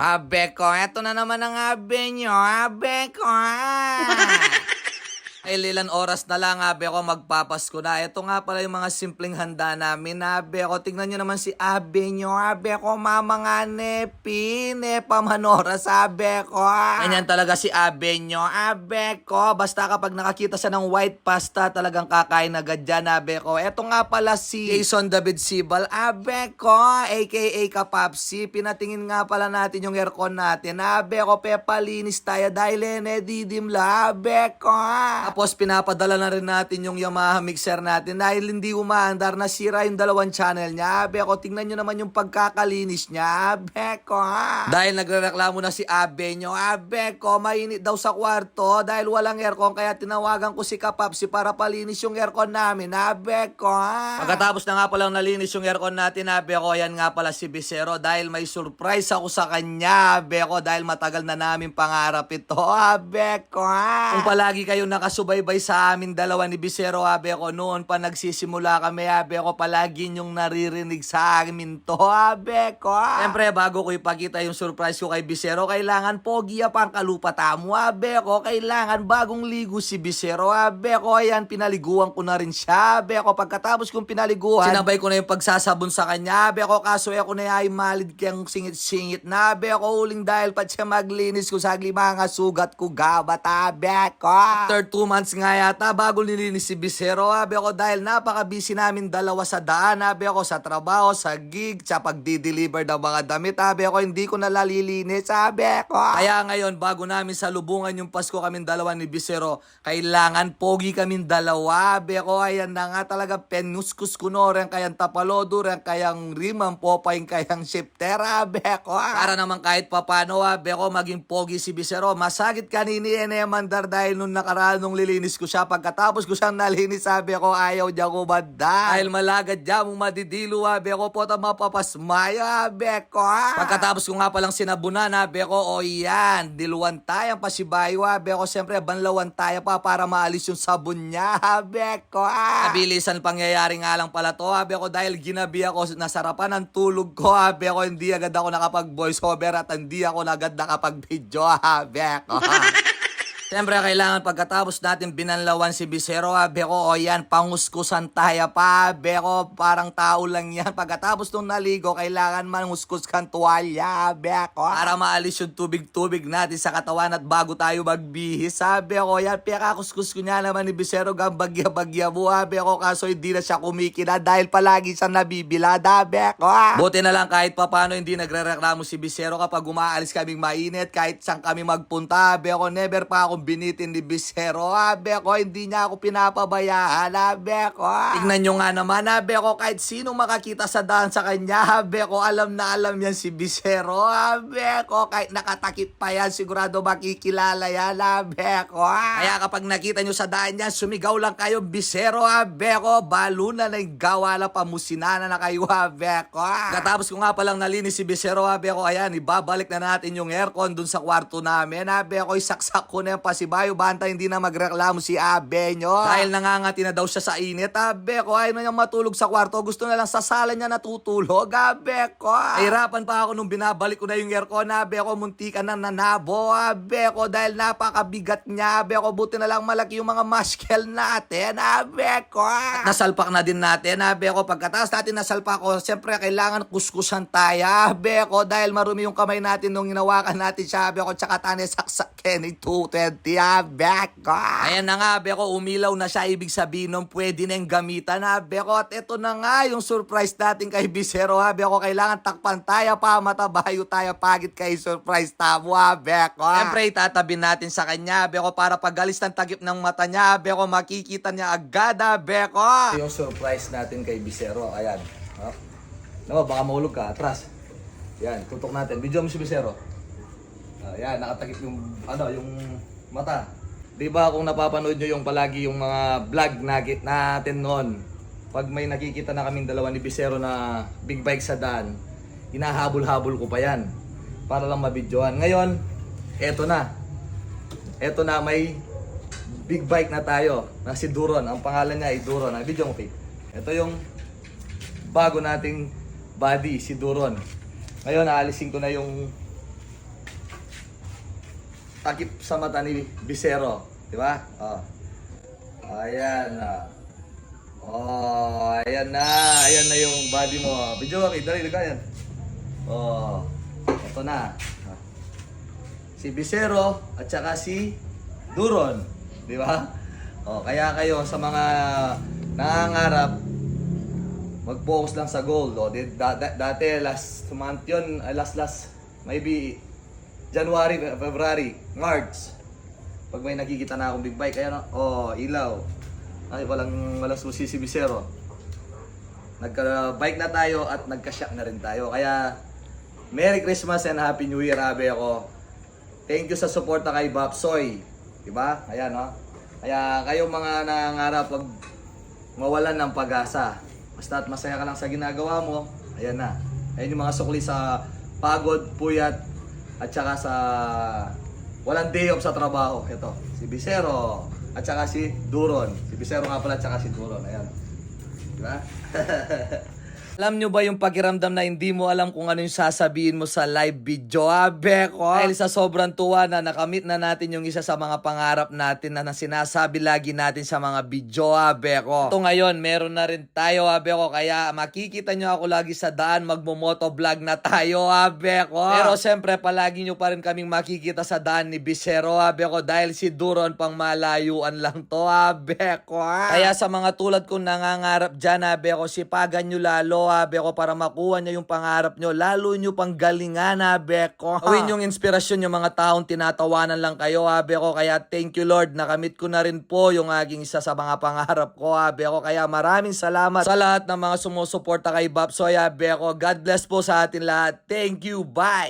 Abe ko, eto na naman ang abe nyo, abe ko. Ay, lilan oras na lang, abe ko, magpapasko na. Ito nga pala yung mga simpleng handa namin, abe ko. Tingnan nyo naman si abe nyo, abe ko, mama nga nepi, nepa manora sa abe ko. Ganyan talaga si abe nyo, abe ko. Basta kapag nakakita siya ng white pasta, talagang kakain agad dyan, abe ko. Ito nga pala si Jason David Sibal, abe ko, aka Kapapsi. Pinatingin nga pala natin yung aircon natin, abe ko, pepalinis tayo dahil ene didimla, abe ko. Tapos pinapadala na rin natin yung Yamaha mixer natin dahil hindi umaandar, nasira yung dalawang channel niya. Abe ko, tingnan nyo naman yung pagkakalinis niya, abe ko. Dahil nagrereklamo na si abe nyo, abe ko, mainit daw sa kwarto dahil walang aircon kaya tinawagan ko si Kapapsi para palinis yung aircon namin, abe ko. Pagkatapos na nga palang nalinis yung aircon natin, abe ko, yan nga pala si Bisero dahil may surprise ako sa kanya, abe ko, dahil matagal na namin pangarap ito, abe ko. Kung palagi kayong nakasubaybay sa amin dalawa ni Bisero, abe. Ko, noon pa nagsisimula kami, abe. Ko, palagi yung naririnig sa amin to, abe. Ko. Siyempre, bago ko ipakita yung surprise ko kay Bisero, kailangan pogi pa ang kalupata mo, abe. Ko, kailangan bagong ligo si Bisero, abe. Ko, ayan, pinaliguan ko na rin siya, abe. Ko, pagkatapos kong pinaliguan, sinabay ko na yung pagsasabon sa kanya, abe. Ko, kaso ako na ay malid kang singit-singit na, abe. Ko, uling dahil pa siya maglinis ko sa mga sugat ko, gabat, abe. Ko. After two months nga yata, bago nilinis si Bisero, abe ko, dahil napaka-busy namin dalawa sa daan, abe ko, sa trabaho, sa gig, sa pagdi-deliver ng mga damit, abe ko, hindi ko nalalilinis, abe ko. Kaya ngayon, bago namin salubungan yung Pasko kaming dalawa ni Bisero, kailangan pogi kaming dalawa, abe ko, ayan na nga talaga, penuskus kuno, rin kayang tapalodo, rin kayang rimang popayng kayang shifter, abe ko. Para naman kahit papano, abe ko, maging pogi si Bisero, masagit kanini ene mandar dahil nung nakaraan nung lilinis ko siya, pagkatapos ko siyang nalinis, sabi ko, ayaw diya ko banda. Dahil malagad diya mong madidilo, abe ko, po ta mapapasmaya, abe ko. Pagkatapos ko nga palang sinabunan, abe ko, o yan, diluwan tayo ang pasibayo, abe ko, siyempre, banlawan tayo pa para maalis yung sabon niya, abe ko. Abilisan pangyayari nga lang pala to, abe ko, dahil ginabi ako, nasarapan ang tulog ko, abe ko, hindi agad ako nakapag voice over at hindi ako agad nakapag video, abe ko. Siyempre, kailangan pagkatapos natin binanlawan si Bisero, ha, Beko, o yan, panguskusan tayo pa, Beko, parang tao lang yan. Pagkatapos nung naligo, kailangan manghuskuskan tuwalya, Beko. Para maalis yung tubig-tubig natin sa katawan at bago tayo magbihis, ha, Beko, yan, peka kuskus ko niya naman ni Bisero, gambagya-bagya mo, ha, Beko, kaso hindi na siya kumikina dahil palagi siyang nabibilad, ha, Beko. Buti na lang kahit papano hindi nagre-reklamo si Bisero kapag umaalis kaming mainit, kahit saan kami magpunta, Beko, never pa akong binitin ni Bisero. Abe ko, hindi niya ako pinapabayaan. Abe ko. Tignan nyo nga naman, abe ko, kahit sino makakita sa daan sa kanya, abe ko, alam na alam yan si Bisero. Abe ko, kahit nakatakip pa yan, sigurado makikilala yan, abe ko. Kaya kapag nakita nyo sa daan yan, sumigaw lang kayo, Bisero, abe ko, balo na na yung gawala pa, musinana na kayo, abe ko. Katapos ko nga palang nalinis si Bisero, abe ko, ayan, ibabalik na natin yung aircon dun sa kwarto namin, abe ko, isaksak ko na yung kasi bayo banta hindi na magreklamo si Abe nyo. Dahil nangangati na daw siya sa init. Abe ko, ayaw na niyang matulog sa kwarto. Gusto na lang sa sala niya natutulog. Abe ko. Nahirapan pa ako nung binabalik ko na yung aircon. Abe ko, muntikan na nanabo. Abe ko, dahil napakabigat niya. Abe ko, buti na lang malaki yung mga muscle natin. Abe ko. At nasalpak na din natin. Abe ko, pagkatapos natin nasalpak ko, siyempre kailangan kuskusan tayo. Abe ko, dahil marumi yung kamay natin nung hinawakan natin siya. Abe ko, tsaka tanesaksakin. Ito, 20 tiyabe ko. Ayan na nga, Beko, umilaw na siya. Ibig sabihin nun, pwede na yung gamitan Beko. At ito na nga yung surprise natin kay Bisero, ha, Beko. Kailangan takpan tayo pa, matabayo tayo, pagit kay surprise tamo, ha, Beko. Siyempre, itatabi natin sa kanya, Beko, para pagalis ng tagip ng mata niya, Beko, makikita niya agad, ha, Beko. Yung surprise natin kay Bisero, ayan. Huh? Naman, baka mahulog ka, atras. Yan, tutok natin. Video mo si Bisero. Uh, yan, nakatakip yung, ano, yung mata. Di ba kung napapanood nyo yung palagi yung mga vlog nagit natin noon, pag may nakikita na kaming dalawa ni Bisero na big bike sa daan, hinahabol-habol ko pa yan para lang mabidyohan. Ngayon, eto na. Eto na, may big bike na tayo na si Duron. Ang pangalan niya ay Duron. Ang video mo, Faith. Ito yung bago nating body, si Duron. Ngayon, aalisin ko na yung takip sa mata ni Bisero. Di ba? Oh. Ayan na. Oh, ayan na. Ayan na yung body mo. Video kami, dali ka yan. Oh, ito na. Si Bisero at saka si Duron. Di ba? Oh, kaya kayo sa mga nangangarap, mag-focus lang sa goal. Oh. Dati, last month yun, ah, last, last, maybe January, February, March. Pag may nakikita na akong big bike, kaya na, oh, ilaw. Ay, walang, walang susi si Bisero. Nagka-bike na tayo at nagka-shock na rin tayo. Kaya, Merry Christmas and Happy New Year, abe ako. Thank you sa suporta kay Bapsoy. Diba? Ayan, no? Kaya kayo mga nangangarap, wag mawalan ng pag-asa. Basta at masaya ka lang sa ginagawa mo, ayan na. Ayan yung mga sukli sa pagod, puyat, at saka sa walang day off sa trabaho. Ito, si Bisero, at saka si Duron. Si Bisero nga pala, at saka si Duron. Ayan. Diba? Alam nyo ba yung pakiramdam na hindi mo alam kung ano yung sasabihin mo sa live video? Abe ko. Dahil sa sobrang tuwa na nakamit na natin yung isa sa mga pangarap natin na, na sinasabi lagi natin sa mga video, abe ko. Ito ngayon, meron na rin tayo, abe ko. Kaya makikita nyo ako lagi sa daan, magmo-motovlog na tayo, abe ko. Pero siyempre, palagi nyo pa rin kaming makikita sa daan ni Bisero, abe ko. Dahil si Duron pang malayuan lang to, abe ko. Kaya sa mga tulad kong nangangarap dyan, abe ko, sipagan nyo lalo, abe ko, para makuha nyo yung pangarap nyo. Lalo nyo pang galingan, abe ko. Gawin yung inspirasyon yung mga taong tinatawanan lang kayo, abe ko. Kaya thank you, Lord. Nakamit ko na rin po yung aking isa sa mga pangarap ko, abe ko. Kaya maraming salamat sa lahat ng mga sumusuporta kay Bapsoy, abe ko. God bless po sa atin lahat. Thank you. Bye!